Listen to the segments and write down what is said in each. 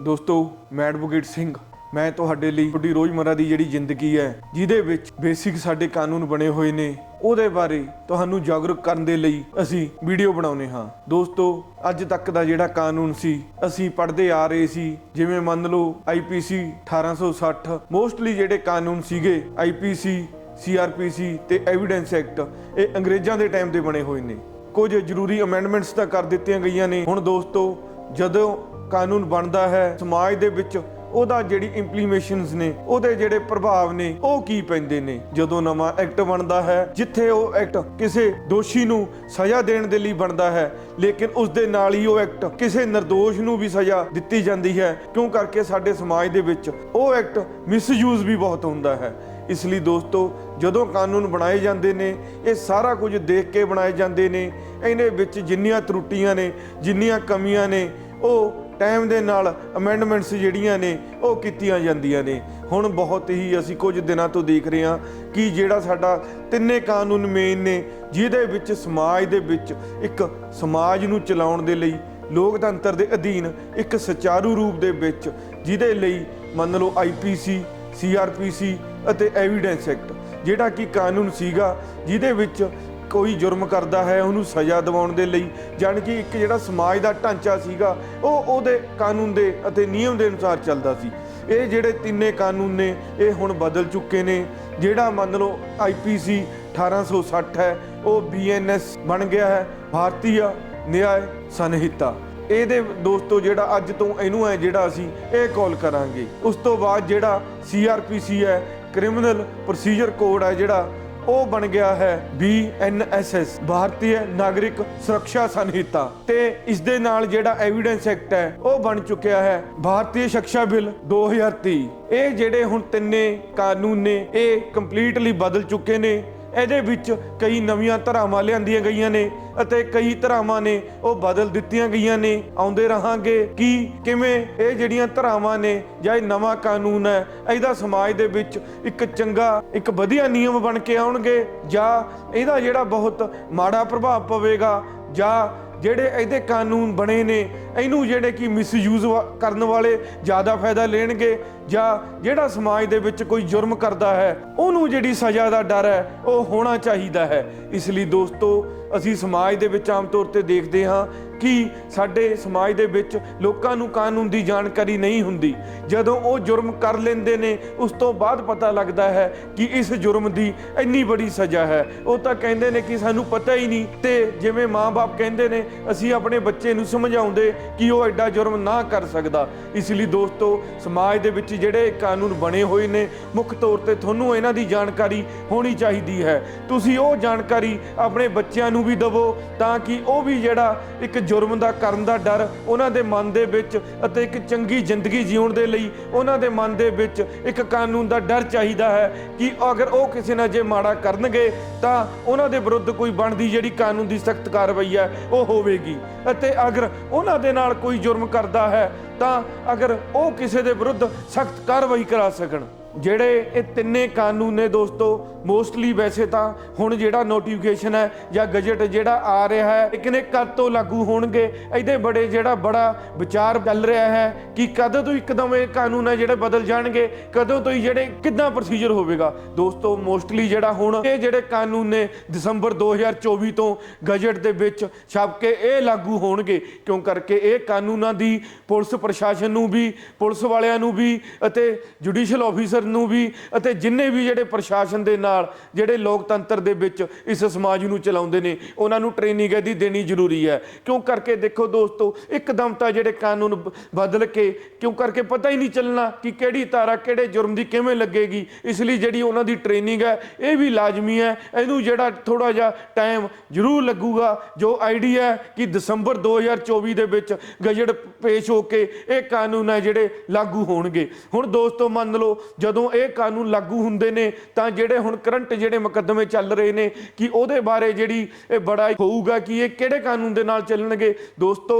ਦੋਸਤੋ, ਮੈਂ ਐਡਵੋਕੇਟ ਸਿੰਘ। ਮੈਂ ਤੁਹਾਡੇ ਲਈ ਤੁਹਾਡੀ ਰੋਜ਼ਮਰਾ ਦੀ ਜਿਹੜੀ ਜ਼ਿੰਦਗੀ ਹੈ, ਜਿਹਦੇ ਵਿੱਚ ਬੇਸਿਕ ਸਾਡੇ ਕਾਨੂੰਨ ਬਣੇ ਹੋਏ ਨੇ, ਉਹਦੇ ਬਾਰੇ ਤੁਹਾਨੂੰ ਜਾਗਰੂਕ ਕਰਨ ਦੇ ਲਈ ਅਸੀਂ ਵੀਡੀਓ ਬਣਾਉਨੇ ਹਾਂ। ਦੋਸਤੋ, ਅੱਜ ਤੱਕ ਦਾ ਜਿਹੜਾ ਕਾਨੂੰਨ ਸੀ, ਅਸੀਂ ਪੜ੍ਹਦੇ ਆ ਰਹੇ ਸੀ, ਜਿਵੇਂ ਮੰਨ ਲਓ ਆਈਪੀਸੀ 1860 ਮੋਸਟਲੀ ਜਿਹੜੇ ਕਾਨੂੰਨ ਸੀਗੇ ਆਈਪੀਸੀ ਸੀਆਰਪੀਸੀ ਤੇ ਐਵੀਡੈਂਸ ਐਕਟ ਇਹ ਅੰਗਰੇਜ਼ਾਂ ਦੇ ਟਾਈਮ ਦੇ ਬਣੇ ਹੋਏ ਨੇ। ਕੁਝ ਜ਼ਰੂਰੀ ਅਮੈਂਡਮੈਂਟਸ ਤਾਂ ਕਰ ਦਿੱਤੀਆਂ ਗਈਆਂ ਨੇ। ਹੁਣ ਦੋਸਤੋ, ਜਦੋਂ ਕਾਨੂੰਨ ਬਣਦਾ ਹੈ, ਸਮਾਜ ਦੇ ਵਿੱਚ ਉਹਦਾ ਜਿਹੜੀ ਇੰਪਲੀਮੇਸ਼ਨਸ ਨੇ, ਉਹਦੇ ਜਿਹੜੇ ਪ੍ਰਭਾਵ ਨੇ, ਉਹ ਕੀ ਪੈਂਦੇ ਨੇ? ਜਦੋਂ ਨਵਾਂ ਐਕਟ ਬਣਦਾ ਹੈ, ਜਿੱਥੇ ਉਹ ਐਕਟ ਕਿਸੇ ਦੋਸ਼ੀ ਨੂੰ ਸਜ਼ਾ ਦੇਣ ਦੇ ਲਈ ਬਣਦਾ ਹੈ, ਲੇਕਿਨ ਉਸ ਦੇ ਨਾਲ ਹੀ ਉਹ ਐਕਟ ਕਿਸੇ નિર્ਦੋਸ਼ ਨੂੰ ਵੀ ਸਜ਼ਾ ਦਿੱਤੀ ਜਾਂਦੀ ਹੈ, ਕਿਉਂ ਕਰਕੇ ਸਾਡੇ ਸਮਾਜ ਦੇ ਵਿੱਚ ਉਹ ਐਕਟ ਮਿਸਯੂਜ਼ ਵੀ ਬਹੁਤ ਹੁੰਦਾ ਹੈ? ਇਸ ਲਈ ਦੋਸਤੋ, ਜਦੋਂ ਕਾਨੂੰਨ ਬਣਾਏ ਜਾਂਦੇ ਨੇ, ਇਹ ਸਾਰਾ ਕੁਝ ਦੇਖ ਕੇ ਬਣਾਏ ਜਾਂਦੇ ਨੇ ਇਹਦੇ ਵਿੱਚ ਜਿੰਨੀਆਂ ਤਰੁੱਟੀਆਂ ਨੇ, ਜਿੰਨੀਆਂ ਕਮੀਆਂ ਨੇ, ਉਹ ਟਾਈਮ ਦੇ ਨਾਲ ਅਮੈਂਡਮੈਂਟਸ ਜਿਹੜੀਆਂ ਨੇ, ਉਹ ਕੀਤੀਆਂ ਜਾਂਦੀਆਂ ਨੇ। ਹੁਣ ਬਹੁਤ ਹੀ ਅਸੀਂ ਕੁਝ ਦਿਨਾਂ ਤੋਂ ਦੇਖ ਰਹੇ ਹਾਂ ਕਿ ਜਿਹੜਾ ਸਾਡਾ ਤਿੰਨੇ ਕਾਨੂੰਨ ਮੇਨ ਨੇ, ਜਿਹਦੇ ਵਿੱਚ ਸਮਾਜ ਦੇ ਵਿੱਚ ਇੱਕ ਸਮਾਜ ਨੂੰ ਚਲਾਉਣ ਦੇ ਲਈ, ਲੋਕਤੰਤਰ ਦੇ ਅਧੀਨ ਇੱਕ ਸੁਚਾਰੂ ਰੂਪ ਦੇ ਵਿੱਚ, ਜਿਹਦੇ ਲਈ ਮੰਨ ਲਓ ਆਈਪੀਸੀ ਸੀਆਰਪੀਸੀ ਅਤੇ ਐਵੀਡੈਂਸ ਐਕਟ ਜਿਹੜਾ ਕਿ ਕਾਨੂੰਨ ਸੀਗਾ, ਜਿਹਦੇ ਵਿੱਚ ਕੋਈ ਜੁਰਮ ਕਰਦਾ ਹੈ ਉਹਨੂੰ ਸਜ਼ਾ ਦਿਵਾਉਣ ਦੇ ਲਈ, ਜਾਣੀ ਕਿ ਇੱਕ ਜਿਹੜਾ ਸਮਾਜ ਦਾ ਢਾਂਚਾ ਸੀਗਾ, ਉਹ ਉਹਦੇ ਕਾਨੂੰਨ ਦੇ ਅਤੇ ਨਿਯਮ ਦੇ ਅਨੁਸਾਰ ਚੱਲਦਾ ਸੀ। ਇਹ ਜਿਹੜੇ ਤਿੰਨੇ ਕਾਨੂੰਨ ਨੇ, ਇਹ ਹੁਣ ਬਦਲ ਚੁੱਕੇ ਨੇ। ਜਿਹੜਾ ਮੰਨ ਲਓ ਆਈਪੀਸੀ 1860 ਹੈ, ਉਹ ਬੀਐਨਐਸ ਬਣ ਗਿਆ ਹੈ, ਭਾਰਤੀਆ ਨਿਆਂ ਸੰਹਿਤਾ ਇਹਦੇ ਦੋਸਤੋ ਜਿਹੜਾ ਅੱਜ ਤੋਂ ਇਹਨੂੰ ਹੈ ਜਿਹੜਾ ਅਸੀਂ ਇਹ ਕਾਲ ਕਰਾਂਗੇ। ਉਸ ਤੋਂ ਬਾਅਦ ਜਿਹੜਾ ਸੀਆਰਪੀਸੀ ਹੈ, ਕ੍ਰਿਮੀਨਲ ਪ੍ਰੋਸੀਜਰ ਕੋਡ ਹੈ ਜਿਹੜਾ ਉਹ ਬਣ ਗਿਆ ਹੈ BNSS ਭਾਰਤੀ ਨਾਗਰਿਕ ਸੁਰੱਖਿਆ ਸੰਹਿਤਾ। ਤੇ ਇਸ ਦੇ ਨਾਲ ਜਿਹੜਾ ਐਵੀਡੈਂਸ ਐਕਟ ਹੈ, ਉਹ ਬਣ ਚੁੱਕਿਆ ਹੈ ਭਾਰਤੀ ਸਿੱਖਿਆ ਬਿੱਲ 2023 ਇਹ ਜਿਹੜੇ ਹੁਣ ਤਿੰਨੇ ਕਾਨੂੰਨ ਨੇ, ਇਹ ਕੰਪਲੀਟਲੀ ਬਦਲ ਚੁੱਕੇ ਨੇ। ਇਹਦੇ ਵਿੱਚ ਕਈ ਨਵੀਆਂ ਧਰਾਵਾਂ ਲਿਆਂਦੀਆਂ ਗਈਆਂ ਨੇ ਅਤੇ ਕਈ ਧਰਾਵਾਂ ਨੇ ਉਹ ਬਦਲ ਦਿੱਤੀਆਂ ਗਈਆਂ ਨੇ। ਆਉਂਦੇ ਰਹਾਂਗੇ ਕਿ ਕਿਵੇਂ ਇਹ ਜਿਹੜੀਆਂ ਧਰਾਵਾਂ ਨੇ ਜਾਂ ਇਹ ਨਵਾਂ ਕਾਨੂੰਨ ਹੈ, ਇਹਦਾ ਸਮਾਜ ਦੇ ਵਿੱਚ ਇੱਕ ਚੰਗਾ, ਇੱਕ ਵਧੀਆ ਨਿਯਮ ਬਣ ਕੇ ਆਉਣਗੇ ਜਾਂ ਇਹਦਾ ਜਿਹੜਾ ਬਹੁਤ ਮਾੜਾ ਪ੍ਰਭਾਵ ਪਵੇਗਾ ਜਾਂ ਜਿਹੜੇ ਇਹਦੇ ਕਾਨੂੰਨ ਬਣੇ ਨੇ, ਇਹਨੂੰ ਜਿਹੜੇ ਕਿ ਮਿਸਯੂਜ਼ ਕਰਨ ਵਾਲੇ ਜ਼ਿਆਦਾ ਫਾਇਦਾ ਲੈਣਗੇ ਜਾਂ ਜਿਹੜਾ ਸਮਾਜ ਦੇ ਵਿੱਚ ਕੋਈ ਜੁਰਮ ਕਰਦਾ ਹੈ, ਉਹਨੂੰ ਜਿਹੜੀ ਸਜ਼ਾ ਦਾ ਡਰ ਹੈ, ਉਹ ਹੋਣਾ ਚਾਹੀਦਾ ਹੈ। ਇਸ ਲਈ ਦੋਸਤੋ, ਅਸੀਂ ਸਮਾਜ ਦੇ ਵਿੱਚ ਆਮ ਤੌਰ ਤੇ ਦੇਖਦੇ ਹਾਂ ਕਿ ਸਾਡੇ ਸਮਾਜ ਦੇ ਵਿੱਚ ਲੋਕਾਂ ਨੂੰ ਕਾਨੂੰਨ ਦੀ ਜਾਣਕਾਰੀ ਨਹੀਂ ਹੁੰਦੀ। ਜਦੋਂ ਉਹ ਜੁਰਮ ਕਰ ਲੈਂਦੇ ਨੇ, ਉਸ ਤੋਂ ਬਾਅਦ ਪਤਾ ਲੱਗਦਾ ਹੈ ਕਿ ਇਸ ਜੁਰਮ ਦੀ ਇੰਨੀ ਬੜੀ ਸਜ਼ਾ ਹੈ। ਉਹ ਤਾਂ ਕਹਿੰਦੇ ਨੇ ਕਿ ਸਾਨੂੰ ਪਤਾ ਹੀ ਨਹੀਂ ਤੇ ਜਿਵੇਂ ਮਾਪੇ ਕਹਿੰਦੇ ਨੇ, ਅਸੀਂ ਆਪਣੇ ਬੱਚੇ ਨੂੰ ਸਮਝਾਉਂਦੇ ਕਿ ਉਹ ਐਡਾ ਜੁਰਮ ਨਾ ਕਰ ਸਕਦਾ। ਇਸ ਲਈ ਦੋਸਤੋ, ਸਮਾਜ ਦੇ ਵਿੱਚ ਜਿਹੜੇ ਕਾਨੂੰਨ ਬਣੇ ਹੋਏ ਨੇ, ਮੁੱਖ ਤੌਰ ਤੇ ਤੁਹਾਨੂੰ ਇਹਨਾਂ ਦੀ ਜਾਣਕਾਰੀ ਹੋਣੀ ਚਾਹੀਦੀ ਹੈ। ਤੁਸੀਂ ਉਹ ਜਾਣਕਾਰੀ ਆਪਣੇ ਬੱਚਿਆਂ ਨੂੰ ਵੀ ਦਿਵੋ ਤਾਂ ਕਿ ਉਹ ਵੀ ਜਿਹੜਾ ਇੱਕ ਜੁਰਮ ਦਾ ਕਰਨ ਦਾ ਡਰ ਉਹਨਾਂ ਦੇ ਮਨ ਦੇ ਵਿੱਚ ਅਤੇ ਇੱਕ ਚੰਗੀ ਜ਼ਿੰਦਗੀ ਜਿਉਣ ਦੇ ਲਈ ਉਹਨਾਂ ਦੇ ਮਨ ਦੇ ਵਿੱਚ ਇੱਕ ਕਾਨੂੰਨ ਦਾ ਡਰ ਚਾਹੀਦਾ ਹੈ ਕਿ ਅਗਰ ਉਹ ਕਿਸੇ ਨਾਲ ਜੇ ਮਾੜਾ ਕਰਨਗੇ ਤਾਂ ਉਹਨਾਂ ਦੇ ਵਿਰੁੱਧ ਕੋਈ ਬਣਦੀ ਜਿਹੜੀ ਕਾਨੂੰਨ ਦੀ ਸਖਤ ਕਾਰਵਾਈ ਹੈ, ਉਹ ਹੋਵੇਗੀ। ਅਤੇ ਅਗਰ ਉਹਨਾਂ ਦੇ ਨਾਲ ਕੋਈ ਜੁਰਮ ਕਰਦਾ ਹੈ ਤਾਂ ਅਗਰ ਉਹ ਕਿਸੇ ਦੇ ਵਿਰੁੱਧ ਸਖਤ ਕਾਰਵਾਈ ਕਰਾ ਸਕਣ। ਜਿਹੜੇ ਇਹ ਤਿੰਨੇ ਕਾਨੂੰਨ ਨੇ ਦੋਸਤੋ ਮੋਸਟਲੀ ਵੈਸੇ ਤਾਂ ਹੁਣ ਜਿਹੜਾ ਨੋਟੀਫਿਕੇਸ਼ਨ ਹੈ ਜਾਂ ਗਜਟ ਜਿਹੜਾ ਆ ਰਿਹਾ ਹੈ, ਲੇਕਿਨ ਇਹ ਕਦ ਤੋਂ ਲਾਗੂ ਹੋਣਗੇ? ਇਹਦੇ ਬੜੇ ਜਿਹੜਾ ਬੜਾ ਵਿਚਾਰ ਚੱਲ ਰਿਹਾ ਹੈ ਕਿ ਕਦੋਂ ਤੋਂ ਇੱਕਦਮ ਇਹ ਕਾਨੂੰਨ ਹੈ ਜਿਹੜੇ ਬਦਲ ਜਾਣਗੇ, ਕਦੋਂ ਤੋਂ ਹੀ ਜਿਹੜੇ ਕਿੱਦਾਂ ਪ੍ਰੋਸੀਜਰ ਹੋਵੇਗਾ? ਦੋਸਤੋ ਮੋਸਟਲੀ ਜਿਹੜਾ ਹੁਣ ਇਹ ਜਿਹੜੇ ਕਾਨੂੰਨ ਨੇ ਦਸੰਬਰ 2024 ਤੋਂ ਗਜਟ ਦੇ ਵਿੱਚ ਛਪ ਕੇ ਇਹ ਲਾਗੂ ਹੋਣਗੇ, ਕਿਉਂ ਕਰਕੇ ਇਹ ਕਾਨੂੰਨਾਂ ਦੀ ਪੁਲਿਸ ਪ੍ਰਸ਼ਾਸਨ ਨੂੰ ਵੀ, ਪੁਲਿਸ ਵਾਲਿਆਂ ਨੂੰ ਵੀ ਅਤੇ ਜੁਡੀਸ਼ੀਅਲ ਆਫੀਸਰ ਨੂੰ ਵੀ ਅਤੇ ਜਿੰਨੇ ਵੀ ਜਿਹੜੇ ਪ੍ਰਸ਼ਾਸਨ ਦੇ ਨਾਲ, ਜਿਹੜੇ ਲੋਕਤੰਤਰ ਦੇ ਵਿੱਚ ਇਸ ਸਮਾਜ ਨੂੰ ਚਲਾਉਂਦੇ ਨੇ, ਉਹਨਾਂ ਨੂੰ ਟ੍ਰੇਨਿੰਗ ਇਹਦੀ ਦੇਣੀ ਜ਼ਰੂਰੀ ਹੈ। ਕਿਉਂ ਕਰਕੇ ਦੇਖੋ ਦੋਸਤੋ, ਇੱਕਦਮ ਤਾਂ ਜਿਹੜੇ ਕਾਨੂੰਨ ਬਦਲ ਕੇ, ਕਿਉਂ ਕਰਕੇ ਪਤਾ ਹੀ ਨਹੀਂ ਚੱਲਣਾ ਕਿ ਕਿਹੜੀ ਧਾਰਾ ਕਿਹੜੇ ਜੁਰਮ ਦੀ ਕਿਵੇਂ ਲੱਗੇਗੀ। ਇਸ ਲਈ ਜਿਹੜੀ ਉਹਨਾਂ ਦੀ ਟ੍ਰੇਨਿੰਗ ਹੈ, ਇਹ ਵੀ ਲਾਜ਼ਮੀ ਹੈ। ਇਹਨੂੰ ਜਿਹੜਾ ਥੋੜਾ ਜਿਹਾ ਟਾਈਮ ਜ਼ਰੂਰ ਲੱਗੂਗਾ। ਜੋ ਆਈਡੀਆ ਹੈ ਕਿ ਦਸੰਬਰ 2024 ਦੇ ਵਿੱਚ ਗਜਟ ਪੇਸ਼ ਹੋ ਕੇ ਇਹ ਕਾਨੂੰਨ ਹੈ ਜਿਹੜੇ ਲਾਗੂ ਹੋਣਗੇ। ਹੁਣ ਦੋਸਤੋ ਮੰਨ ਲਓ, ਜਦੋਂ ਜਦੋਂ ਇਹ ਕਾਨੂੰਨ ਲਾਗੂ ਹੁੰਦੇ ਨੇ, ਤਾਂ ਜਿਹੜੇ ਹੁਣ ਕਰੰਟ ਜਿਹੜੇ ਮੁਕੱਦਮੇ ਚੱਲ ਰਹੇ ਨੇ, ਕਿ ਉਹਦੇ ਬਾਰੇ ਜਿਹੜੀ ਇਹ ਬੜਾ ਹੋਊਗਾ ਕਿ ਇਹ ਕਿਹੜੇ ਕਾਨੂੰਨ ਦੇ ਨਾਲ ਚੱਲਣਗੇ? ਦੋਸਤੋ,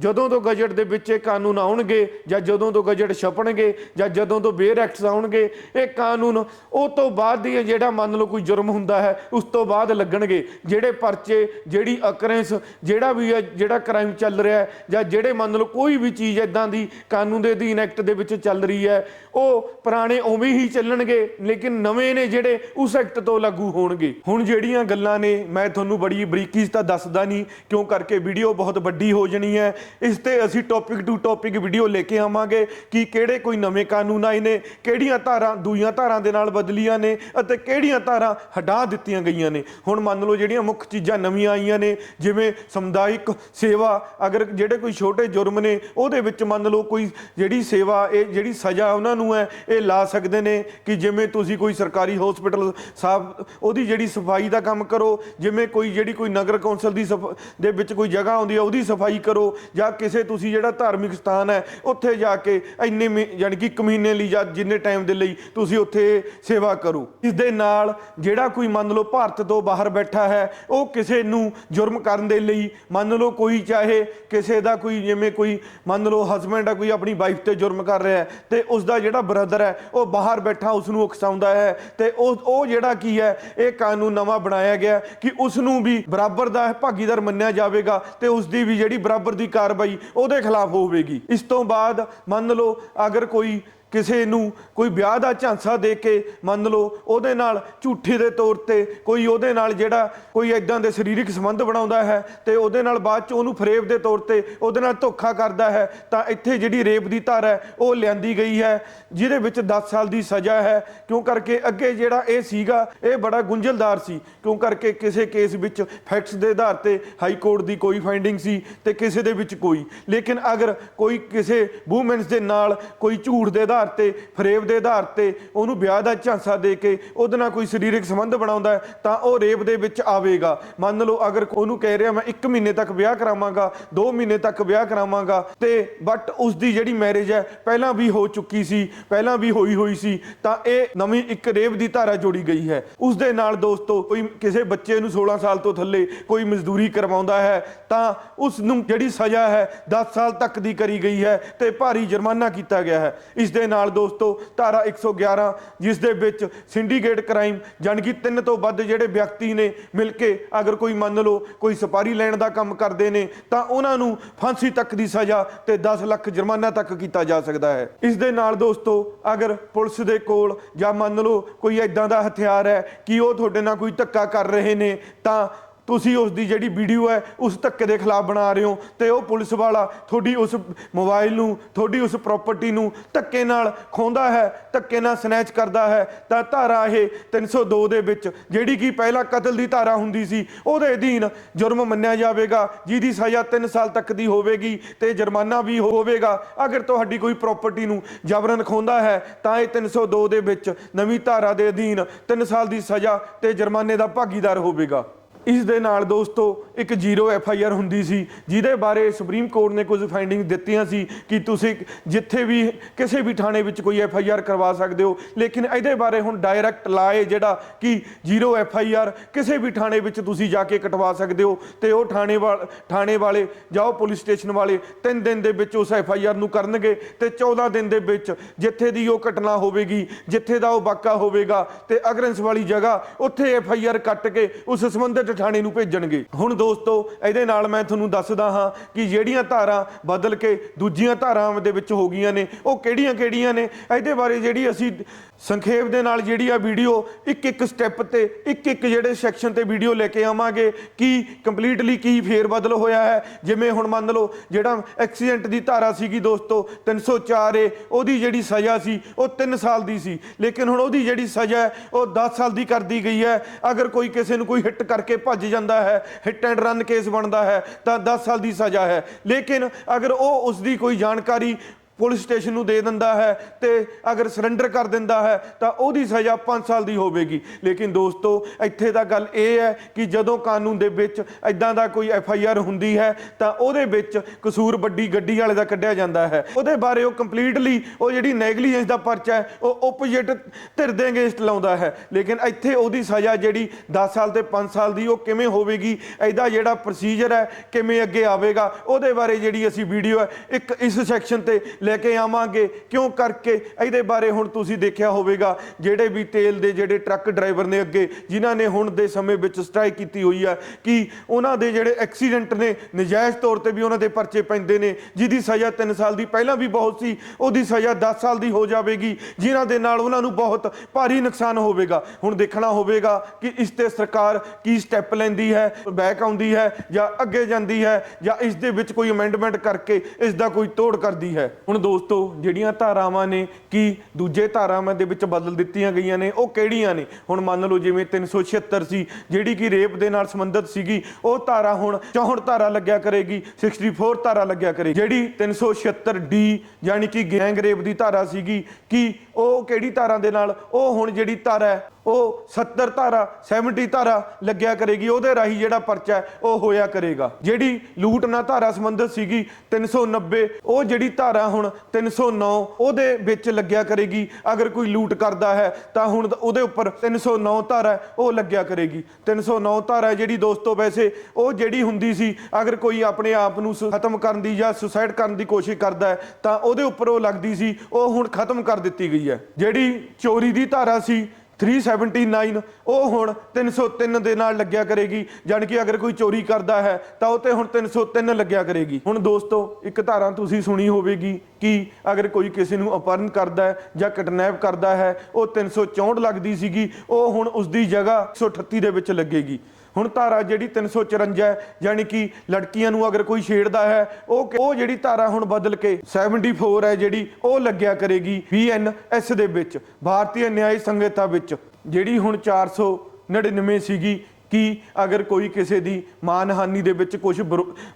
ਜਦੋਂ ਤੋਂ ਗਜਟ ਦੇ ਵਿੱਚ ਇਹ ਕਾਨੂੰਨ ਆਉਣਗੇ, ਜਾਂ ਜਦੋਂ ਤੋਂ ਗਜਟ ਛਪਣਗੇ, ਜਾਂ ਜਦੋਂ ਤੋਂ ਬੇਅਰ ਐਕਟਸ ਆਉਣਗੇ, ਇਹ ਕਾਨੂੰਨ ਉਹ ਤੋਂ ਬਾਅਦ ਹੀ ਜਿਹੜਾ ਮੰਨ ਲਓ ਕੋਈ ਜੁਰਮ ਹੁੰਦਾ ਹੈ, ਉਸ ਤੋਂ ਬਾਅਦ ਲੱਗਣਗੇ। ਜਿਹੜੇ ਪਰਚੇ, ਜਿਹੜੀ ਅਕਰੈਂਸ ਜਿਹੜਾ ਵੀ ਜਿਹੜਾ ਕ੍ਰਾਈਮ ਚੱਲ ਰਿਹਾ ਹੈ, ਜਾਂ ਜਿਹੜੇ ਮੰਨ ਲਓ ਕੋਈ ਵੀ ਚੀਜ਼ ਇਦਾਂ ਦੀ ਕਾਨੂੰਨ ਦੇ ਅਧੀਨ ਐਕਟ ਦੇ ਵਿੱਚ ਚੱਲ ਰਹੀ ਹੈ, ਉਹ ਪੁਰਾਣੇ ਉਵੇਂ ਹੀ ਚੱਲਣਗੇ, ਲੇਕਿਨ ਨਵੇਂ ਨੇ ਜਿਹੜੇ ਉਸ ਐਕਟ ਤੋਂ ਲਾਗੂ ਹੋਣਗੇ। ਹੁਣ ਜਿਹੜੀਆਂ ਗੱਲਾਂ ਨੇ, ਮੈਂ ਤੁਹਾਨੂੰ ਬੜੀ ਬਰੀਕੀ 'ਚ ਤਾਂ ਦੱਸਦਾ ਨਹੀਂ, ਕਿਉਂ ਕਰਕੇ ਵੀਡੀਓ ਬਹੁਤ ਵੱਡੀ ਹੋ ਜਾਣੀ ਹੈ। ਇਸ ਤੇ ਅਸੀਂ ਟੌਪਿਕ ਟੂ ਟੌਪਿਕ ਵੀਡੀਓ ਲੈ ਕੇ ਆਵਾਂਗੇ ਕਿ ਕਿਹੜੇ ਕੋਈ ਨਵੇਂ ਕਾਨੂੰਨ ਆਏ ਨੇ, ਕਿਹੜੀਆਂ ਧਾਰਾਂ ਦੂਈਆਂ ਧਾਰਾਂ ਦੇ ਨਾਲ ਬਦਲੀਆਂ ਨੇ ਅਤੇ ਕਿਹੜੀਆਂ ਧਾਰਾਂ ਹਟਾ ਦਿੱਤੀਆਂ ਗਈਆਂ ਨੇ। ਹੁਣ ਮੰਨ ਲਓ ਜਿਹੜੀਆਂ ਮੁੱਖ ਚੀਜ਼ਾਂ ਨਵੀਆਂ ਆਈਆਂ ਨੇ, ਜਿਵੇਂ ਸਮੁਦਾਇਕ ਸੇਵਾ, ਅਗਰ ਜਿਹੜੇ ਕੋਈ ਛੋਟੇ ਜੁਰਮ ਨੇ, ਉਹਦੇ ਵਿੱਚ ਮੰਨ ਲਓ ਕੋਈ ਜਿਹੜੀ ਸੇਵਾ, ਇਹ ਜਿਹੜੀ ਸਜ਼ਾ ਉਹਨਾਂ ਨੂੰ ਹੈ, ਇਹ ਲਾ ਸਕਦੇ ਨੇ ਕਿ ਜਿਵੇਂ ਤੁਸੀਂ ਕੋਈ ਸਰਕਾਰੀ ਹਸਪੀਟਲ ਸਾਹਿਬ, ਉਹਦੀ ਜਿਹੜੀ ਸਫ਼ਾਈ ਦਾ ਕੰਮ ਕਰੋ, ਜਿਵੇਂ ਕੋਈ ਜਿਹੜੀ ਕੋਈ ਨਗਰ ਕੌਂਸਲ ਦੀ ਸਫ- ਦੇ ਵਿੱਚ ਕੋਈ ਜਗ੍ਹਾ ਆਉਂਦੀ ਹੈ, ਉਹਦੀ ਸਫ਼ਾਈ ਕਰੋ, ਜਾਂ ਕਿਸੇ ਤੁਸੀਂ ਜਿਹੜਾ ਧਾਰਮਿਕ ਸਥਾਨ ਹੈ, ਉੱਥੇ ਜਾ ਕੇ ਇੰਨੇ ਮਹੀ- ਯਾਨੀ ਕਿ ਇੱਕ ਮਹੀਨੇ ਲਈ ਜਾਂ ਜਿੰਨੇ ਟਾਈਮ ਦੇ ਲਈ ਤੁਸੀਂ ਉੱਥੇ ਸੇਵਾ ਕਰੋ। ਇਸ ਦੇ ਨਾਲ ਜਿਹੜਾ ਕੋਈ ਮੰਨ ਲਓ ਭਾਰਤ ਤੋਂ ਬਾਹਰ ਬੈਠਾ ਹੈ, ਉਹ ਕਿਸੇ ਨੂੰ ਜੁਰਮ ਕਰਨ ਦੇ ਲਈ, ਮੰਨ ਲਓ ਕੋਈ ਚਾਹੇ ਕਿਸੇ ਦਾ ਕੋਈ, ਜਿਵੇਂ ਕੋਈ ਮੰਨ ਲਓ ਹਸਬੰਡ ਆ, ਕੋਈ ਆਪਣੀ ਵਾਈਫ ਤੇ ਜੁਰਮ ਕਰ ਰਿਹਾ ਹੈ, ਤੇ ਉਸ ਦਾ ਜਿਹੜਾ ਬ੍ਰਦਰ ਹੈ, ਉਹ ਬਾਹਰ ਬੈਠਾ ਉਸ ਨੂੰ ਉਕਸਾਉਂਦਾ ਹੈ ਤੇ ਉਹ ਉਹ ਜਿਹੜਾ ਕੀ ਹੈ, ਇਹ ਕਾਨੂੰਨ ਨਵਾਂ ਬਣਾਇਆ ਗਿਆ ਕਿ ਉਸ ਨੂੰ ਵੀ ਬਰਾਬਰ ਦਾ ਭਾਗੀਦਾਰ ਮੰਨਿਆ ਜਾਵੇਗਾ ਤੇ ਉਸ ਦੀ ਵੀ ਜਿਹੜੀ ਬਰਾਬਰ ਦੀ ਕਾਰਵਾਈ ਉਹਦੇ ਖਿਲਾਫ ਹੋਵੇਗੀ। ਇਸ ਤੋਂ ਬਾਅਦ ਮੰਨ ਲਓ ਅਗਰ ਕੋਈ ਕਿਸੇ ਨੂੰ ਕੋਈ ਵਿਆਹ ਦਾ ਝਾਂਸਾ ਦੇ ਕੇ ਮੰਨ ਲਓ ਉਹਦੇ ਨਾਲ ਝੂਠੇ ਦੇ ਤੌਰ ਤੇ ਕੋਈ ਉਹਦੇ ਨਾਲ ਜਿਹੜਾ ਕੋਈ ਐਦਾਂ ਦੇ ਸਰੀਰਕ ਸੰਬੰਧ ਬਣਾਉਂਦਾ ਹੈ ਤੇ ਉਹਦੇ ਨਾਲ ਬਾਅਦ ਚ ਉਹਨੂੰ ਫਰੇਬ ਦੇ ਤੌਰ ਤੇ ਉਹਦੇ ਨਾਲ ਧੋਖਾ ਕਰਦਾ ਹੈ, ਤਾਂ ਇੱਥੇ ਜਿਹੜੀ ਰੇਪ ਦੀ ਧਾਰਾ ਹੈ, ਉਹ ਲਿਆਂਦੀ ਗਈ ਹੈ, ਜਿਹਦੇ ਵਿੱਚ 10 ਸਾਲ ਦੀ ਸਜ਼ਾ ਹੈ। ਕਿਉਂ ਕਰਕੇ ਅੱਗੇ ਜਿਹੜਾ ਇਹ ਸੀਗਾ, ਇਹ ਬੜਾ ਗੁੰਝਲਦਾਰ ਸੀ। ਕਿਉਂ ਕਰਕੇ ਕਿਸੇ ਕੇਸ ਵਿੱਚ ਫੈਕਟਸ ਦੇ ਆਧਾਰ ਤੇ ਹਾਈ ਕੋਰਟ ਦੀ ਕੋਈ ਫਾਈਂਡਿੰਗ ਸੀ ਤੇ ਕਿਸੇ ਦੇ ਵਿੱਚ ਕੋਈ। ਲੇਕਿਨ ਅਗਰ ਕੋਈ ਕਿਸੇ ਵੂਮਨਸ ਦੇ ਨਾਲ ਕੋਈ ਝੂਠ ਦੇ ਆਧਾਰ ਤੇ, ਫਰੇਬ ਦੇ ਆਧਾਰ ਤੇ ਉਹਨੂੰ ਵਿਆਹ ਦਾ ਝਾਂਸਾ ਦੇ ਕੇ ਉਹਦੇ ਨਾਲ ਕੋਈ ਸਰੀਰਕ ਸੰਬੰਧ ਬਣਾਉਂਦਾ ਹੈ, ਤਾਂ ਉਹ ਰੇਪ ਦੇ ਵਿੱਚ ਆਵੇਗਾ। ਮੰਨ ਲਓ, ਅਗਰ ਉਹਨੂੰ ਕਹਿ ਰਿਹਾ ਮੈਂ 1 ਮਹੀਨੇ ਤੱਕ ਵਿਆਹ ਕਰਾਵਾਂਗਾ 2 ਮਹੀਨੇ ਤੱਕ ਵਿਆਹ ਕਰਾਵਾਂਗਾ, ਤੇ ਬਟ ਉਸ ਦੀ ਜਿਹੜੀ ਮੈਰਿਜ ਹੈ, ਪਹਿਲਾਂ ਵੀ ਹੋ ਚੁੱਕੀ ਸੀ, ਪਹਿਲਾਂ ਵੀ ਹੋਈ ਹੋਈ ਸੀ, ਤਾਂ ਇਹ ਨਵੀਂ ਇੱਕ ਰੇਪ ਦੀ ਧਾਰਾ ਜੋੜੀ ਗਈ ਹੈ। ਉਸ ਦੇ ਨਾਲ ਦੋਸਤੋ, ਕੋਈ ਕਿਸੇ ਬੱਚੇ ਨੂੰ 16 ਸਾਲ ਤੋਂ ਥੱਲੇ ਕੋਈ ਮਜ਼ਦੂਰੀ ਕਰਵਾਉਂਦਾ ਹੈ, ਤਾਂ ਉਸ ਨੂੰ ਜਿਹੜੀ ਸਜ਼ਾ ਹੈ 10 ਸਾਲ ਤੱਕ ਦੀ ਕਰੀ ਗਈ ਹੈ ਤੇ ਭਾਰੀ ਜੁਰਮਾਨਾ ਕੀਤਾ ਗਿਆ ਹੈ। ਇਸ ਦੇ ਨਾਲ ਦੋਸਤੋ, ਧਾਰਾ 111 ਜਿਸ ਦੇ ਵਿੱਚ ਸਿੰਡੀਕੇਟ ਕ੍ਰਾਈਮ ਜਾਣੀ ਕਿ ਤਿੰਨ ਤੋਂ ਵੱਧ ਜਿਹੜੇ ਵਿਅਕਤੀ ਨੇ ਮਿਲ ਕੇ ਅਗਰ ਕੋਈ ਮੰਨ ਲਓ, ਕੋਈ ਸਪਾਰੀ ਲੈਣ ਦਾ ਕੰਮ ਕਰਦੇ ਨੇ, ਤਾਂ ਉਹਨਾਂ ਨੂੰ ਫਾਂਸੀ ਤੱਕ ਦੀ ਸਜ਼ਾ ਤੇ 10 ਲੱਖ ਜੁਰਮਾਨਾ ਤੱਕ ਕੀਤਾ ਜਾ ਸਕਦਾ ਹੈ। ਇਸ ਦੇ ਨਾਲ ਦੋਸਤੋ, ਅਗਰ ਪੁਲਿਸ ਦੇ ਕੋਲ ਜਾਂ ਮੰਨ ਲਓ, ਕੋਈ ਐਦਾਂ ਦਾ ਹਥਿਆਰ ਹੈ ਕਿ ਉਹ ਤੁਹਾਡੇ ਨਾਲ ਕੋਈ ਧੱਕਾ ਕਰ ਰਹੇ ਨੇ, ਤਾਂ ਤੁਸੀਂ ਉਸ ਦੀ ਜਿਹੜੀ ਵੀਡੀਓ ਹੈ, ਉਸ ਧੱਕੇ ਦੇ ਖਿਲਾਫ ਬਣਾ ਰਹੇ ਹੋ ਤੇ ਉਹ ਪੁਲਿਸ ਵਾਲਾ ਤੁਹਾਡੀ ਉਸ ਮੋਬਾਈਲ ਨੂੰ, ਤੁਹਾਡੀ ਉਸ ਪ੍ਰਾਪਰਟੀ ਨੂੰ ਧੱਕੇ ਨਾਲ ਖੋਂਦਾ ਹੈ, ਧੱਕੇ ਨਾਲ ਸਨੈਚ ਕਰਦਾ ਹੈ। ਤਾਂ ਧਾਰਾ ਇਹ 302 ਦੇ ਵਿੱਚ, ਜਿਹੜੀ ਕਿ ਪਹਿਲਾਂ ਕਤਲ ਦੀ ਧਾਰਾ ਹੁੰਦੀ ਸੀ, ਉਹਦੇ ਅਧੀਨ ਜੁਰਮ ਮੰਨਿਆ ਜਾਵੇਗਾ, ਜਿਹਦੀ ਸਜ਼ਾ 3 ਸਾਲ ਤੱਕ ਦੀ ਹੋਵੇਗੀ ਤੇ ਜੁਰਮਾਨਾ ਵੀ ਹੋਵੇਗਾ। ਅਗਰ ਤੁਹਾਡੀ ਕੋਈ ਪ੍ਰਾਪਰਟੀ ਨੂੰ ਜਬਰਨ ਖੋਂਦਾ ਹੈ, ਤਾਂ ਇਹ 302 ਦੇ ਵਿੱਚ ਨਵੀਂ ਧਾਰਾ ਦੇ ਅਧੀਨ 3 ਸਾਲ ਦੀ ਸਜ਼ਾ ਤੇ ਜੁਰਮਾਨੇ ਦਾ ਭਾਗੀਦਾਰ ਹੋਵੇਗਾ। ਇਸ ਦੇ ਨਾਲ ਦੋਸਤੋ, ਇੱਕ ਜ਼ੀਰੋ ਐਫ ਆਈ ਆਰ ਹੁੰਦੀ ਸੀ, ਜਿਹਦੇ ਬਾਰੇ ਸੁਪਰੀਮ ਕੋਰਟ ਨੇ ਕੁਝ ਫਾਈਂਡਿੰਗ ਦਿੱਤੀਆਂ ਸੀ ਕਿ ਤੁਸੀਂ ਜਿੱਥੇ ਵੀ, ਕਿਸੇ ਵੀ ਥਾਣੇ ਵਿੱਚ ਕੋਈ ਐਫ ਆਈ ਆਰ ਕਰਵਾ ਸਕਦੇ ਹੋ। ਲੇਕਿਨ ਇਹਦੇ ਬਾਰੇ ਹੁਣ ਡਾਇਰੈਕਟ ਲਾਏ ਜਿਹੜਾ ਕਿ ਜ਼ੀਰੋ ਐਫ ਆਈ ਆਰ ਕਿਸੇ ਵੀ ਥਾਣੇ ਵਿੱਚ ਤੁਸੀਂ ਜਾ ਕੇ ਕਟਵਾ ਸਕਦੇ ਹੋ ਤੇ ਉਹ ਥਾਣੇ ਵਾਲ, ਥਾਣੇ ਵਾਲੇ ਜਾਂ ਉਹ ਪੁਲਿਸ ਸਟੇਸ਼ਨ ਵਾਲੇ 3 ਦਿਨ ਦੇ ਵਿੱਚ ਉਸ ਐਫ ਆਈ ਆਰ ਨੂੰ ਕਰਨਗੇ ਤੇ 14 ਦਿਨ ਦੇ ਵਿੱਚ ਜਿੱਥੇ ਦੀ ਉਹ ਘਟਨਾ ਹੋਵੇਗੀ, ਜਿੱਥੇ ਦਾ ਉਹ ਵਾਕਾ ਹੋਵੇਗਾ ਤੇ ਅਗਰੈਂਸ ਵਾਲੀ ਜਗ੍ਹਾ ਉੱਥੇ ਐਫ ਆਈ ਆਰ ਕੱਟ ਕੇ ਉਸ ਸੰਬੰਧਿਤ ਥਾਣੇ ਨੂੰ ਭੇਜਣਗੇ। ਹੁਣ ਦੋਸਤੋ, ਇਹਦੇ ਨਾਲ ਮੈਂ ਤੁਹਾਨੂੰ ਦੱਸਦਾ ਹਾਂ ਕਿ ਜਿਹੜੀਆਂ ਧਾਰਾਂ ਬਦਲ ਕੇ ਦੂਜੀਆਂ ਧਾਰਾਵਾਂ ਦੇ ਵਿੱਚ ਹੋ ਗਈਆਂ ਨੇ, ਉਹ ਕਿਹੜੀਆਂ ਕਿਹੜੀਆਂ ਨੇ? ਇਹਦੇ ਬਾਰੇ ਜਿਹੜੀ ਅਸੀਂ ਸੰਖੇਪ ਦੇ ਨਾਲ ਜਿਹੜੀ ਆ ਵੀਡੀਓ ਇੱਕ ਇੱਕ ਸਟੈਪ ਤੇ ਇੱਕ ਇੱਕ ਜਿਹੜੇ ਸੈਕਸ਼ਨ ਤੇ ਵੀਡੀਓ ਲੈ ਕੇ ਆਵਾਂਗੇ, ਕਿ ਕੰਪਲੀਟਲੀ ਕੀ ਫੇਰ ਬਦਲ ਹੋਇਆ ਹੈ? ਜਿਵੇਂ ਹੁਣ ਮੰਨ ਲਓ, ਜਿਹੜਾ ਐਕਸੀਡੈਂਟ ਦੀ ਧਾਰਾ ਸੀਗੀ ਦੋਸਤੋ 304 ਏ, ਉਹਦੀ ਜਿਹੜੀ ਸਜ਼ਾ ਸੀ, ਉਹ 3 ਸਾਲ ਦੀ ਸੀ। ਲੇਕਿਨ ਹੁਣ ਉਹਦੀ ਜਿਹੜੀ ਸਜ਼ਾ ਹੈ, ਉਹ 10 ਸਾਲ ਦੀ ਕਰਦੀ ਗਈ ਹੈ। ਅਗਰ ਕੋਈ ਕਿਸੇ ਨੂੰ ਕੋਈ ਹਿੱਟ ਕਰਕੇ ਭੱਜ ਜਾਂਦਾ ਹੈ ਹਿੱਟ ਐਂਡ ਰਨ ਕੇਸ ਬਣਦਾ ਹੈ, ਤਾਂ 10 ਸਾਲ ਦੀ ਸਜ਼ਾ ਹੈ। ਲੇਕਿਨ ਅਗਰ ਉਹ ਉਸ ਦੀ ਕੋਈ ਜਾਣਕਾਰੀ ਪੁਲਿਸ ਸਟੇਸ਼ਨ ਨੂੰ ਦੇ ਦਿੰਦਾ ਹੈ ਤੇ ਅਗਰ ਸਰੈਂਡਰ ਕਰ ਦਿੰਦਾ ਹੈ, ਤਾਂ ਉਹਦੀ ਸਜ਼ਾ 5 ਸਾਲ ਦੀ ਹੋਵੇਗੀ। ਲੇਕਿਨ ਦੋਸਤੋ, ਇੱਥੇ ਦਾ ਗੱਲ ਇਹ ਹੈ ਕਿ ਜਦੋਂ ਕਾਨੂੰਨ ਦੇ ਵਿੱਚ ਐਦਾਂ ਦਾ ਕੋਈ ਐਫ ਆਈ ਆਰ ਹੁੰਦੀ ਹੈ, ਤਾਂ ਉਹਦੇ ਵਿੱਚ ਕਸੂਰ ਵੱਡੀ ਗੱਡੀ ਵਾਲੇ ਦਾ ਕੱਢਿਆ ਜਾਂਦਾ ਹੈ। ਉਹਦੇ ਬਾਰੇ ਉਹ ਕੰਪਲੀਟਲੀ ਉਹ ਜਿਹੜੀ ਨੈਗਲੀਜੈਂਸ ਦਾ ਪਰਚਾ ਹੈ, ਉਹ ਓਪੋਜੀਟ ਧਿਰ ਦੇ ਅਗੇਂਸਟ ਲਾਉਂਦਾ ਹੈ। ਲੇਕਿਨ ਇੱਥੇ ਉਹਦੀ ਸਜ਼ਾ ਜਿਹੜੀ 10 ਸਾਲ ਤੇ 5 ਸਾਲ ਦੀ, ਉਹ ਕਿਵੇਂ ਹੋਵੇਗੀ? ਇਹਦਾ ਜਿਹੜਾ ਪ੍ਰੋਸੀਜਰ ਹੈ, ਕਿਵੇਂ ਅੱਗੇ ਆਵੇਗਾ? ਉਹਦੇ ਬਾਰੇ ਜਿਹੜੀ ਅਸੀਂ ਵੀਡੀਓ ਹੈ, ਇੱਕ ਇਸ ਸੈਕਸ਼ਨ ਤੇ ਲੈ ਕੇ ਆਵਾਂਗੇ। ਕਿਉਂ? ਕਰਕੇ ਇਹਦੇ ਬਾਰੇ ਹੁਣ ਤੁਸੀਂ ਦੇਖਿਆ ਹੋਵੇਗਾ, ਜਿਹੜੇ ਵੀ ਤੇਲ ਦੇ ਜਿਹੜੇ ਟਰੱਕ ਡਰਾਈਵਰ ਨੇ ਅੱਗੇ, ਜਿਨ੍ਹਾਂ ਨੇ ਹੁਣ ਦੇ ਸਮੇਂ ਵਿੱਚ ਸਟ੍ਰਾਈਕ ਕੀਤੀ ਹੋਈ ਹੈ ਕਿ ਉਹਨਾਂ ਦੇ ਜਿਹੜੇ ਐਕਸੀਡੈਂਟ ਨੇ, ਨਜਾਇਜ਼ ਤੌਰ ਤੇ ਵੀ ਉਹਨਾਂ ਦੇ ਪਰਚੇ ਪੈਂਦੇ ਨੇ, ਜਿਹਦੀ ਸਜ਼ਾ 3 ਸਾਲ ਦੀ, ਪਹਿਲਾਂ ਵੀ ਬਹੁਤ ਸੀ, ਉਹਦੀ ਸਜ਼ਾ 10 ਸਾਲ ਦੀ ਹੋ ਜਾਵੇਗੀ, ਜਿਨ੍ਹਾਂ ਦੇ ਨਾਲ ਉਹਨਾਂ ਨੂੰ ਬਹੁਤ ਭਾਰੀ ਨੁਕਸਾਨ ਹੋਵੇਗਾ। ਹੁਣ ਦੇਖਣਾ ਹੋਵੇਗਾ ਕਿ ਇਸ ਤੇ ਸਰਕਾਰ ਕੀ ਸਟੈਪ ਲੈਂਦੀ ਹੈ, ਬੈਕ ਆਉਂਦੀ ਹੈ ਜਾਂ ਅੱਗੇ ਜਾਂਦੀ ਹੈ ਜਾਂ ਇਸ ਦੇ ਵਿੱਚ ਕੋਈ ਅਮੈਂਡਮੈਂਟ ਕਰਕੇ ਇਸ ਦਾ ਕੋਈ ਤੋੜ ਕਰਦੀ ਹੈ। ਹੁਣ ਦੋਸਤੋ, ਜਿਹੜੀਆਂ ਧਾਰਾਵਾਂ ਨੇ, ਕਿ ਦੂਜੇ ਧਾਰਾਵਾਂ ਦੇ ਵਿੱਚ ਬਦਲ ਦਿੱਤੀਆਂ ਗਈਆਂ ਨੇ, ਉਹ ਕਿਹੜੀਆਂ ਨੇ? ਹੁਣ ਮੰਨ ਲਓ ਜਿਵੇਂ 376 ਸੀ ਜਿਹੜੀ ਕਿ ਰੇਪ ਦੇ ਨਾਲ ਸੰਬੰਧਿਤ ਸੀਗੀ, ਉਹ ਧਾਰਾ ਹੁਣ 64 ਧਾਰਾ ਲੱਗਿਆ ਕਰੇਗੀ 64 ਧਾਰਾ ਲੱਗਿਆ ਕਰੇਗੀ। ਜਿਹੜੀ 376 ਡੀ ਯਾਨੀ ਕਿ ਗੈਂਗ ਰੇਪ ਦੀ ਧਾਰਾ ਸੀਗੀ, ਕਿ ਉਹ ਕਿਹੜੀ ਧਾਰਾ ਦੇ ਨਾਲ? ਉਹ ਹੁਣ ਜਿਹੜੀ ਧਾਰਾ ਹੈ ਉਹ 70 ਧਾਰਾ 70 ਧਾਰਾ ਲੱਗਿਆ ਕਰੇਗੀ, ਉਹਦੇ ਰਾਹੀਂ ਜਿਹੜਾ ਪਰਚਾ ਉਹ ਹੋਇਆ ਕਰੇਗਾ। ਜਿਹੜੀ ਲੂਟ ਨਾਲ ਧਾਰਾ ਸੰਬੰਧਿਤ ਸੀਗੀ 390 ਉਹ ਜਿਹੜੀ ਧਾਰਾ ਹੁਣ 309 ਉਹਦੇ ਵਿੱਚ ਲੱਗਿਆ ਕਰੇਗੀ। ਅਗਰ ਕੋਈ ਲੂਟ ਕਰਦਾ ਹੈ, ਤਾਂ ਹੁਣ ਉਹਦੇ ਉੱਪਰ 309 ਧਾਰਾ ਉਹ ਲੱਗਿਆ ਕਰੇਗੀ। 309 ਧਾਰਾ ਜਿਹੜੀ ਦੋਸਤੋ ਵੈਸੇ, ਉਹ ਜਿਹੜੀ ਹੁੰਦੀ ਸੀ, ਅਗਰ ਕੋਈ ਆਪਣੇ ਆਪ ਨੂੰ ਸੁ- ਖਤਮ ਕਰਨ ਦੀ ਜਾਂ ਸੁਸਾਈਡ ਕਰਨ ਦੀ ਕੋਸ਼ਿਸ਼ ਕਰਦਾ ਹੈ, ਤਾਂ ਉਹਦੇ ਉੱਪਰ ਉਹ ਲੱਗਦੀ ਸੀ, ਉਹ ਹੁਣ ਖਤਮ ਕਰ ਦਿੱਤੀ ਗਈ ਹੈ। ਜਿਹੜੀ ਚੋਰੀ ਦੀ ਧਾਰਾ ਸੀ 379 ਉਹ ਹੁਣ 303 ਦੇ ਨਾਲ ਲੱਗਿਆ ਕਰੇਗੀ, ਜਾਣੀ ਕਿ ਅਗਰ ਕੋਈ ਚੋਰੀ ਕਰਦਾ ਹੈ, ਤਾਂ ਉਹ ਤੇ ਹੁਣ 303 ਲੱਗਿਆ ਕਰੇਗੀ। ਹੁਣ ਦੋਸਤੋ, ਇੱਕ ਧਾਰਾ ਤੁਸੀਂ ਸੁਣੀ ਹੋਵੇਗੀ ਕਿ ਅਗਰ ਕੋਈ ਕਿਸੇ ਨੂੰ ਅਪਹਰਨ ਕਰਦਾ ਹੈ ਜਾਂ ਕਿਡਨੈਪ ਕਰਦਾ ਹੈ, ਉਹ 364 ਲੱਗਦੀ ਸੀਗੀ, ਉਹ ਹੁਣ ਉਸ ਦੀ ਜਗ੍ਹਾ 138 ਦੇ ਵਿੱਚ ਲੱਗੇਗੀ। ਹੁਣ ਧਾਰਾ ਜਿਹੜੀ 354 ਹੈ, ਯਾਨੀ ਕਿ ਲੜਕੀਆਂ ਨੂੰ ਅਗਰ ਕੋਈ ਛੇੜਦਾ ਹੈ, ਉਹ ਉਹ ਜਿਹੜੀ ਧਾਰਾ ਹੁਣ ਬਦਲ ਕੇ 74 ਹੈ ਜਿਹੜੀ, ਉਹ ਲੱਗਿਆ ਕਰੇਗੀ ਬੀਐਨਐਸ ਦੇ ਵਿੱਚ, ਭਾਰਤੀ ਨਿਆਇ ਸੰਗਤਾ ਵਿੱਚ, ਜਿਹੜੀ ਹੁਣ 499 ਸੀਗੀ ਕਿ ਅਗਰ ਕੋਈ ਕਿਸੇ ਦੀ ਮਾਨਹਾਨੀ ਦੇ ਵਿੱਚ ਕੁਝ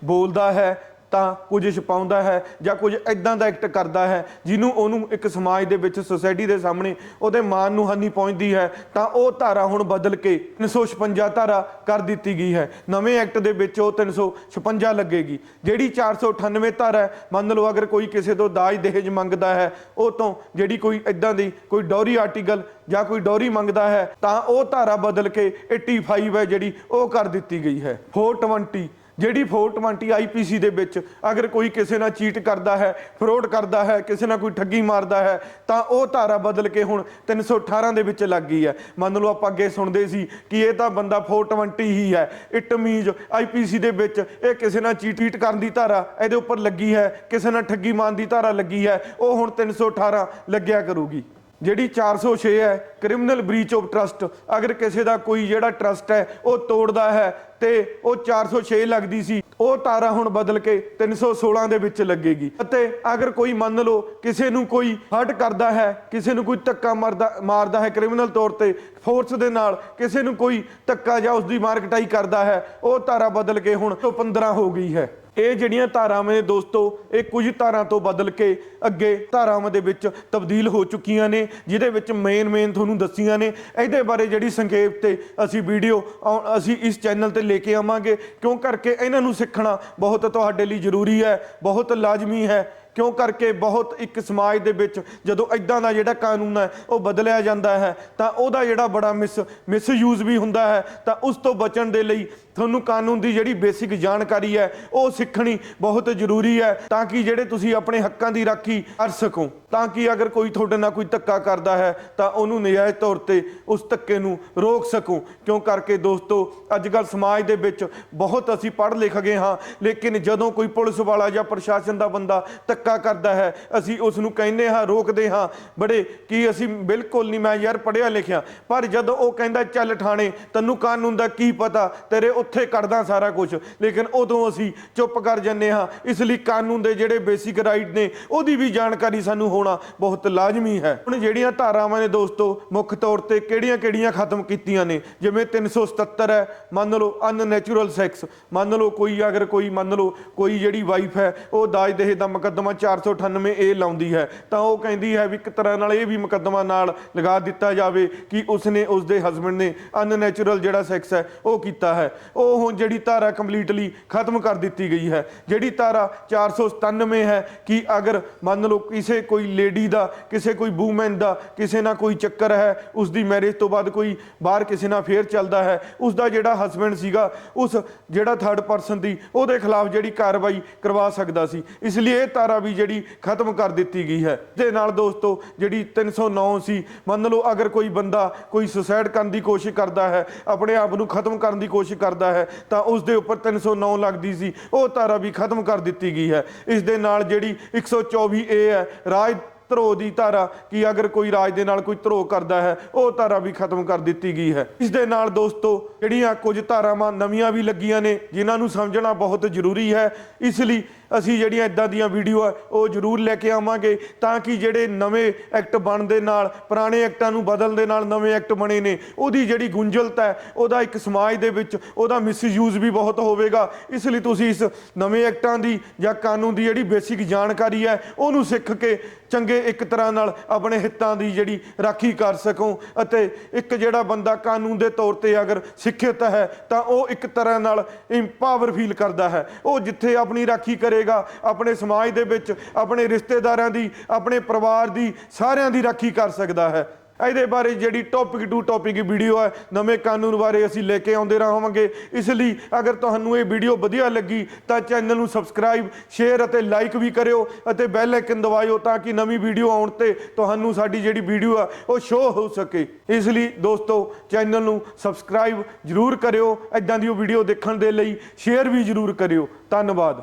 ਬੋਲਦਾ ਹੈ ਤਾਂ ਕੁਝ ਛਪਾਉਂਦਾ ਹੈ ਜਾਂ ਕੁਝ ਐਦਾਂ ਦਾ ਐਕਟ ਕਰਦਾ ਹੈ ਜਿਹਨੂੰ ਉਹਨੂੰ ਇੱਕ ਸਮਾਜ ਦੇ ਵਿੱਚ ਸੋਸਾਇਟੀ ਦੇ ਸਾਹਮਣੇ ਉਹਦੇ ਮਾਨ ਨੂੰ ਹਾਨੀ ਪਹੁੰਚਦੀ ਹੈ, ਤਾਂ ਉਹ ਧਾਰਾ ਹੁਣ ਬਦਲ ਕੇ 356 ਧਾਰਾ ਕਰ ਦਿੱਤੀ ਗਈ ਹੈ। ਨਵੇਂ ਐਕਟ ਦੇ ਵਿੱਚ ਉਹ 356 ਲੱਗੇਗੀ। ਜਿਹੜੀ 498 ਧਾਰਾ ਹੈ, ਮੰਨ ਲਓ ਅਗਰ ਕੋਈ ਕਿਸੇ ਤੋਂ ਦਾਜ ਦਹੇਜ ਮੰਗਦਾ ਹੈ, ਉਹ ਤੋਂ ਜਿਹੜੀ ਕੋਈ ਐਦਾਂ ਦੀ ਕੋਈ ਡੌਰੀ ਆਰਟੀਕਲ ਜਾਂ ਕੋਈ ਡੌਰੀ ਮੰਗਦਾ ਹੈ, ਤਾਂ ਉਹ ਧਾਰਾ ਬਦਲ ਕੇ 85 ਹੈ ਜਿਹੜੀ ਉਹ ਕਰ ਦਿੱਤੀ ਗਈ ਹੈ। 420 ਜਿਹੜੀ 420 ਆਈਪੀਸੀ ਦੇ ਵਿੱਚ ਅਗਰ ਕੋਈ ਕਿਸੇ ਨਾਲ ਚੀਟ ਕਰਦਾ ਹੈ, ਫਰੋਡ ਕਰਦਾ ਹੈ, ਕਿਸੇ ਨਾਲ ਕੋਈ ਠੱਗੀ ਮਾਰਦਾ ਹੈ, ਤਾਂ ਉਹ ਧਾਰਾ ਬਦਲ ਕੇ ਹੁਣ 318 ਦੇ ਵਿੱਚ ਲੱਗ ਗਈ ਹੈ। ਮੰਨ ਲਓ ਆਪਾਂ ਅੱਗੇ ਸੁਣਦੇ ਸੀ ਕਿ ਇਹ ਤਾਂ ਬੰਦਾ 420 ਹੀ ਹੈ। ਇਟ ਮੀਨਸ ਆਈਪੀਸੀ ਦੇ ਵਿੱਚ ਇਹ ਕਿਸੇ ਨਾਲ ਚੀਟ ਚੀਟ ਕਰਨ ਦੀ ਧਾਰਾ ਇਹਦੇ ਉੱਪਰ ਲੱਗੀ ਹੈ, ਕਿਸੇ ਨਾਲ ਠੱਗੀ ਮਾਰਨ ਦੀ ਧਾਰਾ ਲੱਗੀ ਹੈ, ਉਹ ਹੁਣ 318 ਲੱਗਿਆ ਕਰੂਗੀ। ਜਿਹੜੀ 406 ਹੈ, ਕ੍ਰਿਮੀਨਲ ਬ੍ਰੀਚ ਆਫ ਟਰਸਟ, ਅਗਰ ਕਿਸੇ ਦਾ ਕੋਈ ਜਿਹੜਾ ਟਰਸਟ ਹੈ, ਉਹ ਤੋੜਦਾ ਹੈ ਤੇ ਉਹ 406 ਲੱਗਦੀ ਸੀ। ਉਹ ਤਾਰਾ ਹੁਣ ਬਦਲ ਕੇ 316 ਦੇ ਵਿੱਚ ਲੱਗੇਗੀ। ਅਤੇ ਅਗਰ ਕੋਈ ਮੰਨ ਲਓ ਕਿਸੇ ਨੂੰ ਕੋਈ ਹਰਟ ਕਰਦਾ ਹੈ, ਕਿਸੇ ਨੂੰ ਕੋਈ ਧੱਕਾ ਮਾਰਦਾ ਮਾਰਦਾ ਹੈ ਕ੍ਰਿਮੀਨਲ ਤੌਰ ਤੇ ਫੋਰਸ ਦੇ ਨਾਲ, ਕਿਸੇ ਨੂੰ ਕੋਈ ਧੱਕਾ ਜਾਂ ਉਸ ਦੀ ਮਾਰਕਟਾਈ ਕਰਦਾ ਹੈ, ਉਹ ਤਾਰਾ ਬਦਲ ਕੇ ਹੁਣ 15 ਹੋ ਗਈ ਹੈ। ਇਹ ਜਿਹੜੀਆਂ ਧਾਰਾਵਾਂ ਨੇ ਦੋਸਤੋ, ਇਹ ਕੁਝ ਧਾਰਾਂ ਤੋਂ ਬਦਲ ਕੇ ਅੱਗੇ ਧਾਰਾਵਾਂ ਦੇ ਵਿੱਚ ਤਬਦੀਲ ਹੋ ਚੁੱਕੀਆਂ ਨੇ, ਜਿਹਦੇ ਵਿੱਚ ਮੇਨ ਮੇਨ ਤੁਹਾਨੂੰ ਦੱਸੀਆਂ ਨੇ। ਇਹਦੇ ਬਾਰੇ ਜਿਹੜੀ ਸੰਖੇਪ ਤੇ ਅਸੀਂ ਵੀਡੀਓ ਅਸੀਂ ਇਸ ਚੈਨਲ ਤੇ ਲੈ ਕੇ ਆਵਾਂਗੇ, ਕਿਉਂ ਕਰਕੇ ਇਹਨਾਂ ਨੂੰ ਸਿੱਖਣਾ ਬਹੁਤ ਤੁਹਾਡੇ ਲਈ ਜ਼ਰੂਰੀ ਹੈ, ਬਹੁਤ ਲਾਜ਼ਮੀ ਹੈ। ਕਿਉਂ ਕਰਕੇ ਬਹੁਤ ਇੱਕ ਸਮਾਜ ਦੇ ਵਿੱਚ ਜਦੋਂ ਇਦਾਂ ਦਾ ਜਿਹੜਾ ਕਾਨੂੰਨ ਹੈ, ਉਹ ਬਦਲਿਆ ਜਾਂਦਾ ਹੈ, ਤਾਂ ਉਹਦਾ ਜਿਹੜਾ ਬੜਾ ਮਿਸ ਮਿਸਯੂਜ਼ ਵੀ ਹੁੰਦਾ ਹੈ, ਤਾਂ ਉਸ ਤੋਂ ਬਚਣ ਦੇ ਲਈ ਤੁਹਾਨੂੰ ਕਾਨੂੰਨ ਦੀ ਜਿਹੜੀ ਬੇਸਿਕ ਜਾਣਕਾਰੀ ਹੈ, ਉਹ ਸਿੱਖਣੀ ਬਹੁਤ ਜ਼ਰੂਰੀ ਹੈ ਤਾਂ ਕਿ ਜਿਹੜੇ ਤੁਸੀਂ ਆਪਣੇ ਹੱਕਾਂ ਦੀ ਰਾਖੀ ਕਰ ਸਕੋ। ਤਾਂ ਕਿ ਅਗਰ ਕੋਈ ਤੁਹਾਡੇ ਨਾਲ ਕੋਈ ਧੱਕਾ ਕਰਦਾ ਹੈ, ਤਾਂ ਉਹਨੂੰ ਨਜਾਇਜ਼ ਤੌਰ ਤੇ ਉਸ ਧੱਕੇ ਨੂੰ ਰੋਕ ਸਕੋ। ਕਿਉਂ ਕਰਕੇ ਦੋਸਤੋ ਅੱਜ ਕੱਲ ਸਮਾਜ ਦੇ ਵਿੱਚ ਬਹੁਤ ਅਸੀਂ ਪੜ੍ਹ ਲਿਖ ਗਏ ਹਾਂ, ਲੇਕਿਨ ਜਦੋਂ ਕੋਈ ਪੁਲਿਸ ਵਾਲਾ ਜਾਂ ਪ੍ਰਸ਼ਾਸਨ ਦਾ ਬੰਦਾ ਧੱਕਾ ਕਰਦਾ ਹੈ, ਅਸੀਂ ਉਸ ਨੂੰ ਕਹਿੰਦੇ ਹਾਂ, ਰੋਕਦੇ ਹਾਂ, ਬੜੇ ਕੀ ਅਸੀਂ ਬਿਲਕੁਲ ਨਹੀਂ, ਮੈਂ ਯਾਰ ਪੜ੍ਹਿਆ ਲਿਖਿਆ ਪਰ ਜਦੋਂ ਉਹ ਕਹਿੰਦਾ, ਚੱਲ ਠਾਣੇ, ਤੈਨੂੰ ਕਾਨੂੰਨ ਦਾ ਕੀ ਪਤਾ? ਤੇਰੇ ਉੱਤੇ ਉੱਥੇ ਕੱਢਦਾ ਸਾਰਾ ਕੁਝ ਲੇਕਿਨ ਉਦੋਂ ਅਸੀਂ ਚੁੱਪ ਕਰ ਜੰਨੇ ਹਾਂ। ਇਸ ਲਈ ਕਾਨੂੰਨ ਦੇ ਜਿਹੜੇ ਬੇਸਿਕ ਰਾਈਟ ਨੇ, ਉਹਦੀ ਵੀ ਜਾਣਕਾਰੀ ਸਾਨੂੰ ਹੋਣਾ ਬਹੁਤ ਲਾਜ਼ਮੀ ਹੈ। ਹੁਣ ਜਿਹੜੀਆਂ ਧਾਰਾਵਾਂ ਨੇ ਦੋਸਤੋ, ਮੁੱਖ ਤੌਰ ਤੇ ਕਿਹੜੀਆਂ-ਕਿਹੜੀਆਂ ਖਤਮ ਕੀਤੀਆਂ ਨੇ? ਜਿਵੇਂ 377 ਹੈ, ਮੰਨ ਲਓ ਅਨਨੈਚੁਰਲ ਸੈਕਸ ਮੰਨ ਲਓ ਕੋਈ ਅਗਰ ਕੋਈ, ਮੰਨ ਲਓ ਕੋਈ ਜਿਹੜੀ ਵਾਈਫ ਹੈ, ਉਹ ਦਾਜ ਦਹੇਜ ਦਾ ਮੁਕੱਦਮਾ 498 ਏ ਲਾਉਂਦੀ ਹੈ। ਤਾਂ ਉਹ ਕਹਿੰਦੀ ਹੈ ਵੀ ਇੱਕ ਤਰ੍ਹਾਂ ਨਾਲ ਇਹ ਵੀ ਮੁਕੱਦਮਾ ਨਾਲ ਲਗਾ ਦਿੱਤਾ ਜਾਵੇ ਕਿ ਉਸਨੇ, ਉਸਦੇ ਹਸਬੰਡ ਨੇ ਅਨਨੈਚੁਰਲ ਜਿਹੜਾ ਸੈਕਸ ਹੈ, ਉਹ ਕੀਤਾ ਹੈ। ਉਹ ਹੁਣ ਜਿਹੜੀ ਧਾਰਾ ਕੰਪਲੀਟਲੀ ਖਤਮ ਕਰ ਦਿੱਤੀ ਗਈ ਹੈ। ਜਿਹੜੀ ਧਾਰਾ 497 ਹੈ ਕਿ ਅਗਰ ਮੰਨ ਲਓ ਕਿਸੇ ਕੋਈ ਲੇਡੀ ਦਾ, ਕਿਸੇ ਕੋਈ ਵੂਮਨ ਦਾ ਕਿਸੇ ਨਾਲ ਕੋਈ ਚੱਕਰ ਹੈ ਉਸ ਦੀ ਮੈਰਿਜ ਤੋਂ ਬਾਅਦ ਕੋਈ ਬਾਹਰ ਕਿਸੇ ਨਾਲ ਫੇਰ ਚੱਲਦਾ ਹੈ ਉਸ ਦਾ ਜਿਹੜਾ ਹਸਬੰਡ ਸੀਗਾ, ਉਸ ਜਿਹੜਾ ਥਰਡ ਪਰਸਨ ਦੀ, ਉਹਦੇ ਖਿਲਾਫ ਜਿਹੜੀ ਕਾਰਵਾਈ ਕਰਵਾ ਸਕਦਾ ਸੀ। ਇਸ ਲਈ ਇਹ ਧਾਰਾ ਵੀ ਜਿਹੜੀ ਖਤਮ ਕਰ ਦਿੱਤੀ ਗਈ ਹੈ। ਦੇ ਨਾਲ ਦੋਸਤੋ, ਜਿਹੜੀ 309 ਸੀ ਮੰਨ ਲਓ ਅਗਰ ਕੋਈ ਬੰਦਾ ਕੋਈ ਸੁਸਾਇਡ ਕਰਨ ਦੀ ਕੋਸ਼ਿਸ਼ ਕਰਦਾ ਹੈ, ਆਪਣੇ ਆਪ ਨੂੰ ਖਤਮ ਕਰਨ ਦੀ ਕੋਸ਼ਿਸ਼ ਕਰਦਾ ਹੈ, ਤਾਂ ਉਸ ਦੇ ਉੱਪਰ 309 ਲੱਗਦੀ ਸੀ। ਉਹ ਧਾਰਾ ਵੀ ਖਤਮ ਕਰ ਦਿੱਤੀ ਗਈ ਹੈ। ਇਸ ਦੇ ਨਾਲ ਜਿਹੜੀ 124 ਏ ਹੈ, ਰਾਜ ਧਰੋ ਦੀ ਧਾਰਾ ਕਿ ਅਗਰ ਕੋਈ ਰਾਜ ਦੇ ਨਾਲ ਕੋਈ ਧਰੋ ਕਰਦਾ ਹੈ, ਉਹ ਧਾਰਾ ਵੀ ਖਤਮ ਕਰ ਦਿੱਤੀ ਗਈ ਹੈ। ਇਸ ਦੇ ਨਾਲ ਦੋਸਤੋ, ਜਿਹੜੀਆਂ ਕੁਝ ਧਾਰਾਵਾਂ ਨਵੀਆਂ ਵੀ ਲੱਗੀਆਂ ਨੇ, ਜਿਨ੍ਹਾਂ ਨੂੰ ਸਮਝਣਾ ਬਹੁਤ ਜ਼ਰੂਰੀ ਹੈ। ਇਸ ਲਈ ਅਸੀਂ ਜਿਹੜੀਆਂ ਇਦਾਂ ਦੀਆਂ ਵੀਡੀਓ ਆ, ਉਹ ਜ਼ਰੂਰ ਲੈ ਕੇ ਆਵਾਂਗੇ ਤਾਂ ਕਿ ਜਿਹੜੇ ਨਵੇਂ ਐਕਟ ਬਣਨ ਦੇ ਨਾਲ, ਪੁਰਾਣੇ ਐਕਟਾਂ ਨੂੰ ਬਦਲਣ ਦੇ ਨਾਲ ਨਵੇਂ ਐਕਟ ਬਣੇ ਨੇ, ਉਹਦੀ ਜਿਹੜੀ ਗੁੰਝਲਤ ਹੈ, ਉਹਦਾ ਇੱਕ ਸਮਾਜ ਦੇ ਵਿੱਚ ਉਹਦਾ ਮਿਸਯੂਜ਼ ਵੀ ਬਹੁਤ ਹੋਵੇਗਾ। ਇਸ ਲਈ ਤੁਸੀਂ ਇਸ ਨਵੇਂ ਐਕਟਾਂ ਦੀ ਜਾਂ ਕਾਨੂੰਨ ਦੀ ਜਿਹੜੀ ਬੇਸਿਕ ਜਾਣਕਾਰੀ ਹੈ, ਉਹਨੂੰ ਸਿੱਖ ਕੇ ਚੰਗੇ ਇੱਕ ਤਰ੍ਹਾਂ ਨਾਲ ਆਪਣੇ ਹਿੱਤਾਂ ਦੀ ਜਿਹੜੀ ਰਾਖੀ ਕਰ ਸਕੋ ਅਤੇ ਇੱਕ ਜਿਹੜਾ ਬੰਦਾ ਕਾਨੂੰਨ ਦੇ ਤੌਰ ਤੇ ਅਗਰ ਸਿੱਖਿਅਤ ਹੈ ਤਾਂ ਉਹ ਇੱਕ ਤਰ੍ਹਾਂ ਨਾਲ ਇੰਪਾਵਰ ਫੀਲ ਕਰਦਾ ਹੈ। ਉਹ ਜਿੱਥੇ ਆਪਣੀ ਰਾਖੀ ਕਰੇਗਾ, ਆਪਣੇ ਸਮਾਜ ਦੇ ਵਿੱਚ, ਆਪਣੇ ਰਿਸ਼ਤੇਦਾਰਾਂ ਦੀ, ਆਪਣੇ ਪਰਿਵਾਰ ਦੀ ਸਾਰਿਆਂ ਦੀ ਰਾਖੀ ਕਰ ਸਕਦਾ ਹੈ। ਇਹਦੇ ਬਾਰੇ ਜਿਹੜੀ ਟੌਪਿਕ ਟੂ ਟੌਪਿਕ ਵੀਡੀਓ ਹੈ ਨਵੇਂ ਕਾਨੂੰਨ ਬਾਰੇ ਅਸੀਂ ਲੈ ਕੇ ਆਉਂਦੇ ਰਹਾਂਗੇ। ਇਸ ਲਈ ਅਗਰ ਤੁਹਾਨੂੰ ਇਹ ਵੀਡੀਓ ਵਧੀਆ ਲੱਗੀ, ਤਾਂ ਚੈਨਲ ਨੂੰ ਸਬਸਕ੍ਰਾਈਬ ਸ਼ੇਅਰ ਅਤੇ ਲਾਈਕ ਵੀ ਕਰਿਓ ਅਤੇ ਬੈਲ ਆਈਕਨ ਦਬਾਇਓ ਤਾਂ ਕਿ ਨਵੀਂ ਵੀਡੀਓ ਆਉਣ ਤੇ ਤੁਹਾਨੂੰ ਸਾਡੀ ਜਿਹੜੀ ਵੀਡੀਓ ਆ, ਉਹ ਸ਼ੋਅ ਹੋ ਸਕੇ। ਇਸ ਲਈ ਦੋਸਤੋ ਚੈਨਲ ਨੂੰ ਸਬਸਕ੍ਰਾਈਬ ਜਰੂਰ ਕਰਿਓ। ਐਦਾਂ ਦੀ ਵੀਡੀਓ ਦੇਖਣ ਦੇ ਲਈ ਸ਼ੇਅਰ ਵੀ ਜਰੂਰ ਕਰਿਓ। ਧੰਨਵਾਦ।